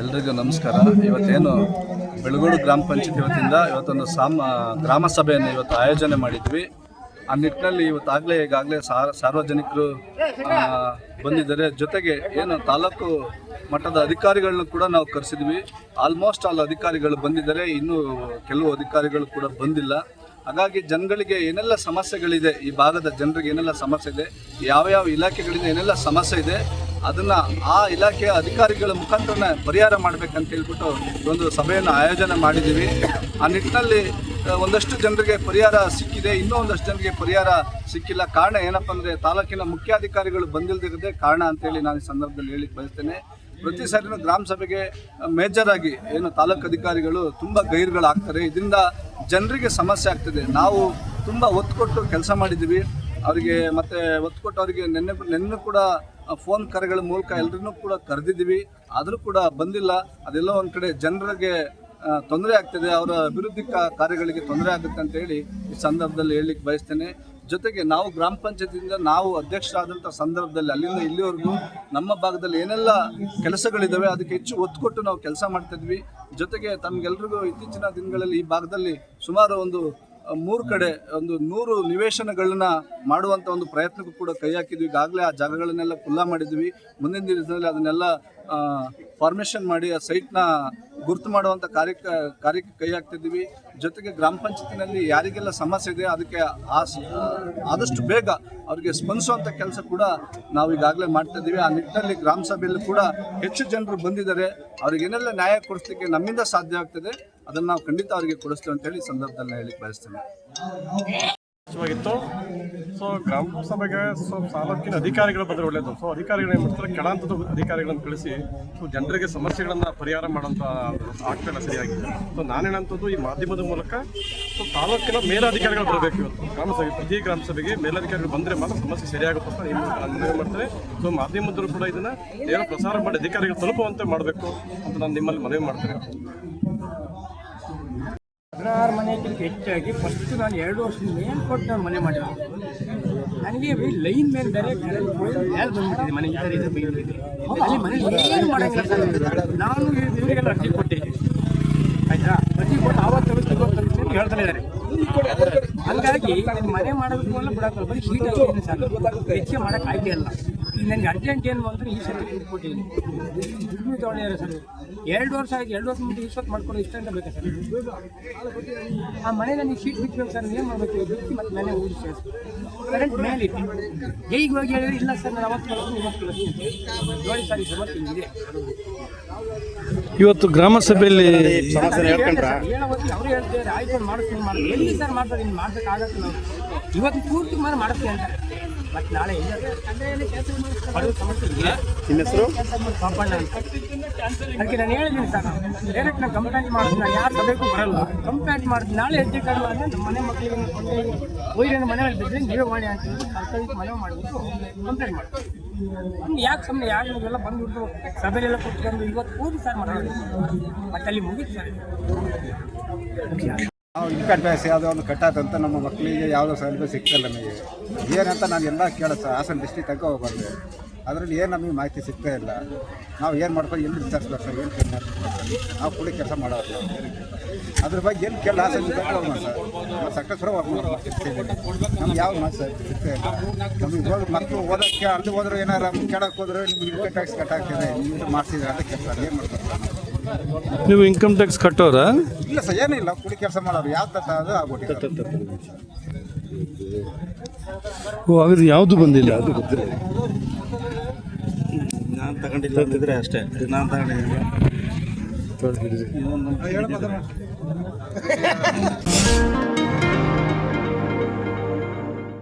ಎಲ್ರಿಗೂ ನಮಸ್ಕಾರ. ಇವತ್ತೇನು ಬೆಳಗೋಡು ಗ್ರಾಮ ಪಂಚಾಯತ್ ಇವತ್ತಿಂದ ಇವತ್ತೊಂದು ಸಾಮ, ಗ್ರಾಮ ಸಭೆಯನ್ನು ಇವತ್ತು ಆಯೋಜನೆ ಮಾಡಿದ್ವಿ. ಆ ನಿಟ್ಟಿನಲ್ಲಿ ಇವತ್ತಾಗಲೇ ಈಗಾಗಲೇ ಸಾರ್ವಜನಿಕರು ಬಂದಿದ್ದಾರೆ. ಜೊತೆಗೆ ಏನು ತಾಲೂಕು ಮಟ್ಟದ ಅಧಿಕಾರಿಗಳನ್ನ ಕೂಡ ನಾವು ಕರೆಸಿದ್ವಿ. ಆಲ್ಮೋಸ್ಟ್ ಆಲ್ ಅಧಿಕಾರಿಗಳು ಬಂದಿದ್ದಾರೆ. ಇನ್ನೂ ಕೆಲವು ಅಧಿಕಾರಿಗಳು ಕೂಡ ಬಂದಿಲ್ಲ. ಹಾಗಾಗಿ ಜನಗಳಿಗೆ ಏನೆಲ್ಲ ಸಮಸ್ಯೆಗಳಿದೆ, ಈ ಭಾಗದ ಜನರಿಗೆ ಏನೆಲ್ಲ ಸಮಸ್ಯೆ ಇದೆ ಯಾವ ಯಾವ ಇಲಾಖೆಗಳಿಂದ ಏನೆಲ್ಲ ಸಮಸ್ಯೆ ಇದೆ ಅದನ್ನ ಆ ಇಲಾಖೆಯ ಅಧಿಕಾರಿಗಳ ಮುಖಾಂತರ ಪರಿಹಾರ ಮಾಡ್ಬೇಕಂತ ಹೇಳ್ಬಿಟ್ಟು ಒಂದು ಸಭೆಯನ್ನು ಆಯೋಜನೆ ಮಾಡಿದ್ದೀವಿ. ಆ ನಿಟ್ಟಿನಲ್ಲಿ ಒಂದಷ್ಟು ಜನರಿಗೆ ಪರಿಹಾರ ಸಿಕ್ಕಿದೆ. ಇನ್ನೂ ಒಂದಷ್ಟು ಜನರಿಗೆ ಪರಿಹಾರ ಸಿಕ್ಕಿಲ್ಲ. ಕಾರಣ ಏನಪ್ಪ ಅಂದರೆ ತಾಲೂಕಿನ ಮುಖ್ಯಾಧಿಕಾರಿಗಳು ಬಂದಿಲ್ದಿರದೆ ಕಾರಣ ಅಂತೇಳಿ ನಾನು ಈ ಸಂದರ್ಭದಲ್ಲಿ ಹೇಳಿಕ್ಕೆ ಬಯಸ್ತೇನೆ. ಪ್ರತಿ ಸಾರಿನೂ ಗ್ರಾಮ ಸಭೆಗೆ ಮೇಜರ್ ಆಗಿ ಏನು ತಾಲೂಕು ಅಧಿಕಾರಿಗಳು ತುಂಬ ಗೈರುಗಳಾಗ್ತಾರೆ. ಇದರಿಂದ ಜನರಿಗೆ ಸಮಸ್ಯೆ ಆಗ್ತದೆ. ನಾವು ತುಂಬ ಒತ್ತು ಕೊಟ್ಟು ಕೆಲಸ ಮಾಡಿದ್ದೀವಿ. ಅವರಿಗೆ ಮತ್ತೆ ಒತ್ತು ಕೊಟ್ಟು ಅವರಿಗೆ ನೆನ್ನೆ ನೆನ್ನೆ ಕೂಡ ಫೋನ್ ಕರೆಗಳ ಮೂಲಕ ಎಲ್ಲರನ್ನೂ ಕೂಡ ಕರೆದಿದ್ದೀವಿ. ಆದರೂ ಕೂಡ ಬಂದಿಲ್ಲ. ಅದೆಲ್ಲ ಒಂದು ಕಡೆ ಜನರಿಗೆ ತೊಂದರೆ ಆಗ್ತದೆ. ಅವರ ಅಭಿವೃದ್ಧಿ ಕಾರ್ಯಗಳಿಗೆ ತೊಂದರೆ ಆಗುತ್ತೆ ಅಂತ ಹೇಳಿ ಈ ಸಂದರ್ಭದಲ್ಲಿ ಹೇಳಲಿಕ್ಕೆ ಬಯಸ್ತೇನೆ. ಜೊತೆಗೆ ನಾವು ಗ್ರಾಮ ಪಂಚಾಯತಿಯಿಂದ ನಾವು ಅಧ್ಯಕ್ಷರಾದಂಥ ಸಂದರ್ಭದಲ್ಲಿ ಅಲ್ಲಿಂದ ಇಲ್ಲಿವರೆಗೂ ನಮ್ಮ ಭಾಗದಲ್ಲಿ ಏನೆಲ್ಲ ಕೆಲಸಗಳಿದ್ದಾವೆ ಅದಕ್ಕೆ ಹೆಚ್ಚು ಒತ್ತು ಕೊಟ್ಟು ನಾವು ಕೆಲಸ ಮಾಡ್ತಿದ್ವಿ ಜೊತೆಗೆ ತಮಗೆಲ್ಲರಿಗೂ ಇತ್ತೀಚಿನ ದಿನಗಳಲ್ಲಿ ಈ ಭಾಗದಲ್ಲಿ ಸುಮಾರು ಒಂದು ಮೂರು ಕಡೆ ಒಂದು ನೂರು ನಿವೇಶನಗಳನ್ನ ಮಾಡುವಂಥ ಒಂದು ಪ್ರಯತ್ನಕ್ಕೂ ಕೂಡ ಕೈ ಹಾಕಿದ್ವಿ. ಈಗಾಗಲೇ ಆ ಜಾಗಗಳನ್ನೆಲ್ಲ ಖುಲ್ಲಾ ಮಾಡಿದ್ವಿ. ಮುಂದಿನ ದಿನದಲ್ಲಿ ಅದನ್ನೆಲ್ಲ ಫಾರ್ಮೇಷನ್ ಮಾಡಿ ಆ ಸೈಟ್ನ ಗುರ್ತು ಮಾಡುವಂಥ ಕಾರ್ಯಕ್ಕೆ ಕಾರ್ಯಕ್ಕೆ ಕೈ ಹಾಕ್ತಿದ್ದೀವಿ. ಜೊತೆಗೆ ಗ್ರಾಮ ಪಂಚಾಯತಿನಲ್ಲಿ ಯಾರಿಗೆಲ್ಲ ಸಮಸ್ಯೆ ಇದೆ, ಅದಕ್ಕೆ ಆ ಆದಷ್ಟು ಬೇಗ ಅವರಿಗೆ ಸ್ಪಂದಿಸುವಂಥ ಕೆಲಸ ಕೂಡ ನಾವು ಈಗಾಗಲೇ ಮಾಡ್ತಾ ಇದ್ದೀವಿ. ಆ ನಿಟ್ಟಿನಲ್ಲಿ ಗ್ರಾಮ ಸಭೆಯಲ್ಲೂ ಕೂಡ ಹೆಚ್ಚು ಜನರು ಬಂದಿದ್ದಾರೆ. ಅವ್ರಿಗೆ ಏನೆಲ್ಲ ನ್ಯಾಯ ಕೊಡಿಸ್ಲಿಕ್ಕೆ ನಮ್ಮಿಂದ ಸಾಧ್ಯ ಆಗ್ತದೆ, ಅದನ್ನು ನಾವು ಖಂಡಿತ ಅವರಿಗೆ ಕೊಡಿಸ್ತೇವೆ ಅಂತ ಹೇಳಿ ಈ ಸಂದರ್ಭದಲ್ಲಿ ಹೇಳಿ ಬಯಸ್ತೇನೆ. ವಾಗಿತ್ತು ಸೊ ಗ್ರಾಮ ಸಭೆಗೆ ಸೊ ತಾಲೂಕಿನ ಅಧಿಕಾರಿಗಳು ಬಂದರೆ ಒಳ್ಳೆಯದು ಸೊ ಅಧಿಕಾರಿಗಳು ಏನು ಮಾಡ್ತಾರೆ? ಕೆಳಂತದ ಅಧಿಕಾರಿಗಳನ್ನು ಕಳಿಸಿ ಸೊ ಜನರಿಗೆ ಸಮಸ್ಯೆಗಳನ್ನು ಪರಿಹಾರ ಮಾಡೋಂಥ ಆಗ್ತಾಯಿಲ್ಲ ಸರಿಯಾಗಿ ಸೊ ನಾನೇನಂಥದ್ದು ಈ ಮಾಧ್ಯಮದ ಮೂಲಕ ಸೊ ತಾಲೂಕಿನ ಮೇಲಾಧಿಕಾರಿಗಳು ಬರಬೇಕು ಇವತ್ತು. ಗ್ರಾಮ ಸಭೆ, ಪ್ರತಿ ಗ್ರಾಮ ಸಭೆಗೆ ಮೇಲಾಧಿಕಾರಿಗಳು ಬಂದರೆ ಮಾತ್ರ ಸಮಸ್ಯೆ ಸರಿಯಾಗುತ್ತೆ ಅಂತ ಏನು ಮಾಡ್ತಾರೆ. ಸೊ ಮಾಧ್ಯಮದವರು ಕೂಡ ಇದನ್ನು ಏನು ಪ್ರಸಾರ ಮಾಡಿ ಅಧಿಕಾರಿಗಳು ತಲುಪುವಂತೆ ಮಾಡಬೇಕು ಅಂತ ನಾನು ನಿಮ್ಮಲ್ಲಿ ಮನವಿ ಮಾಡ್ತೇನೆ. ಹದಿನಾರು ಮನೆಗಿಂತ ಹೆಚ್ಚಾಗಿ ಫಸ್ಟ್ ನಾನು ಎರಡು ವರ್ಷದ ಮೇಲೆ ಕೊಟ್ಟು ನಾನು ಮನೆ ಮಾಡಿದ್ರು ನನಗೆ ಲೈನ್ ಮೇಲೆ ಬೇರೆ ಕರೆಂಟ್ ಮೇಲೆ ಬಂದ್ಬಿಟ್ಟಿದೆ? ಮನೆ ಈ ಥರ ಇದೆ ಬೈದಿದೆ ಅಲ್ಲಿ ಮನೆ ಏನು ಮಾಡೋಂಗಿಲ್ಲ ನಾನು ಇವರಿಗೆಲ್ಲ ಅರ್ಜಿ ಕೊಟ್ಟೆ. ಆಯ್ತಾ? ಅರ್ಜಿ ಕೊಟ್ಟು ಆವತ್ತು ತೆಗೆದು ಇವತ್ತು ತೆಗೆದು ಅಂತ ಹೇಳ್ತಾ ಇದ್ದಾರೆ ಹಂಗಾಗಿ ಮನೆ ಮಾಡೋದಕ್ಕೂ ಎಲ್ಲ ಬಿಡಕ್ಕೆ ಬರೀ ಹಾಕಿದ್ದೀನಿ ಸರ್. ಹೆಚ್ಚಿಗೆ ಮಾಡೋಕೆ ಆಯ್ಕೆ ಇಲ್ಲ. ನನಗೆ ಅರ್ಜೆಂಟ್ ಏನು ಬಂದರೆ ಈ ಸರ್ತಿ ಕೊಟ್ಟಿದ್ದೀನಿ. ದುಡ್ಡು ತೊಗೊಂಡಿದ್ದಾರೆ ಸರ್. ಎರಡು ವರ್ಷ ಆಗಿ ಎರಡು ವರ್ಷ ಮುಂದೆ ಇಷ್ಟೊತ್ತು ಮಾಡ್ಕೊಂಡು ಇಷ್ಟ ಅಂತ ಬೇಕಾ ಸರ್? ಆ ಮನೆ ನನಗೆ ಶೀಟ್ ಬಿಟ್ಬೇಕು ಸರ್ ಏನು ಮಾಡಬೇಕು? ಬಿಟ್ಟು ಮತ್ತೆ ಮನೆ ಊರಿಸಿ ಕರೆಂಟ್ ಮೇಲೆ ಇಟ್ಟು ಈಗ ಹೋಗಿ ಹೇಳಿದ್ರೆ ಇಲ್ಲ ಸರ್ ನಾನು ಅವತ್ತು ಬರ್ತೀನಿ, ಇವತ್ತು ಅಂತ. ನೋಡಿ ಸರ್ ಈ ಸಮಸ್ಯೆ ಇದೆ. ಇವತ್ತು ಗ್ರಾಮ ಸಭೆಯಲ್ಲಿ ಹೇಳೋವತ್ತು ಅವ್ರು ಹೇಳ್ತಾರೆ ಆಯ್ತು ಮಾಡ್ತೀನಿ. ಮಾಡಿ ಎಲ್ಲಿ ಸರ್ ಮಾಡ್ತಾರೆ ಇನ್ನು ಮಾಡ್ಬೇಕಾಗತ್ತೆ ನಾವು ಇವತ್ತು ಪೂರ್ತಿ ಮಾಡಿ ಮಾಡ್ತೀನಿ ಅಂತ ಮತ್ತೆ ನಾಳೆ ನಿಮ್ಮ ಹೆಸರು? ಅದಕ್ಕೆ ನಾನು ಹೇಳಿದ್ದೀನಿ ಸರ್ ಡೈರೆಕ್ಟ್ ನಾನು ಕಂಪ್ಲೇಂಟ್ ಮಾಡ್ತೀನಿ. ನಾನು ಯಾರು ಸಭೆಗೂ ಬರಲ್ಲ. ಕಂಪ್ಲೇಂಟ್ ಮಾಡ್ತೀನಿ. ನಾಳೆ ಹೆಚ್ಚು ಕಾರ್ಡ್ ಅಂದರೆ ನಮ್ಮ ಮನೆ ಮಕ್ಕಳಿಗೆ ಕೊಂಡೆ ಒಯ್ರಿನ ಮನೆಯಲ್ಲಿ ಬಿದ್ದರೆ ನೀವೇ ಮಾಡಿ ಅಂತ ಸರ್ಕಾರಕ್ಕೆ ಮನವಿ ಮಾಡಿಬಿಟ್ಟು ಕಂಪ್ಲೇಂಟ್ ಮಾಡ್ತೀನಿ. ನಮ್ಗೆ ಯಾಕೆ ಸುಮ್ಮನೆ ಯಾಕೆ ನೀವೆಲ್ಲ ಬಂದ್ಬಿಟ್ಟು ಸಭೆಯೆಲ್ಲ ಕೂತ್ಕೊಂಡು ಇವತ್ತು ಕೂಡಿ ಸರ್ ಮಾಡೋದು ಮತ್ತೆ ಅಲ್ಲಿ ಮುಗೀತು ಸರ್ ನಾವು ಇನ್ಕಮ್ ಟ್ಯಾಕ್ಸ್ ಯಾವುದೋ ಒಂದು ಕಟ್ಟಾದಂತ ನಮ್ಮ ಮಕ್ಕಳಿಗೆ ಯಾವುದೋ ಸೌಲಭ್ಯ ಸಿಗ್ತಾಯಿಲ್ಲ ನಮಗೆ. ಏನಂತ ನಾನು ಎಲ್ಲ ಕೇಳೋ ಸರ್ ಹಾಸನ ಡಿಸ್ಟಿಕ್ ತನಕ ಹೋಗ್ಬಾರ್ದು ಅದರಲ್ಲಿ ಏನು ನಮಗೆ ಮಾಹಿತಿ ಸಿಗ್ತಾ ಇಲ್ಲ. ನಾವು ಏನು ಮಾಡ್ಕೊಂಡು ಎಲ್ಲಿ ವಿಚಾರಿಸ್ಬೇಕು ಸರ್ ಏನು ನಾವು ಕೂಡ ಕೆಲಸ ಮಾಡೋದು ಅದ್ರ ಬಗ್ಗೆ ಏನು ಕೇಳ ಹಾಸನ ಹೋಗೋಣ ಸರ್. ನಾವು ಸಕ್ಸಸ್ಫುಲ್ ವರ್ಕ್ ಮಾಡ್ತೀವಿ ನಮ್ಗೆ ಯಾವ ಮಾತು ಸರ್ ಸಿಗ್ತಾ ಇಲ್ಲ. ನಮಗೆ ಹೋಗಿ ಮಕ್ಕಳು ಓದೋಕ್ಕೆ, ಅಲ್ಲಿ ಹೋದ್ರೆ ಏನಾರ ಕೇಳೋಕೆ ಹೋದ್ರೆ, ನಿಮ್ಗೆ ಇನ್ಕಮ್ ಟ್ಯಾಕ್ಸ್ ಕಟ್ಟಾಗ್ತದೆ ನೀವು ಮಾಡ್ತಿದ್ದಾರೆ ಅಂತ ಕೆಲಸ ಏನು ಮಾಡ್ತಾರೆ? ನೀವು ಇನ್ಕಮ್ ಟ್ಯಾಕ್ಸ್ ಕಟ್ಟೋರ ಇಲ್ಲ ಸರ್ ಏನಿಲ್ಲ. ಕೂಲಿ ಕೆಲಸ ಮಾಡೋರು. ಯಾವ ತಟ್ಟ ಅದು ಆಗ್ಬಿಟ್ಟಿದೆ. ಓ ಹಾಗಾದ್ರೆ ಯಾವುದು ಬಂದಿಲ್ಲ? ಅದು ನಾನು ತಗೊಂಡಿಲ್ಲ ಅಂತಿದ್ರೆ ಅಷ್ಟೇ. ನಾನು ತಗೊಂಡಿದ್ದೀನಿ.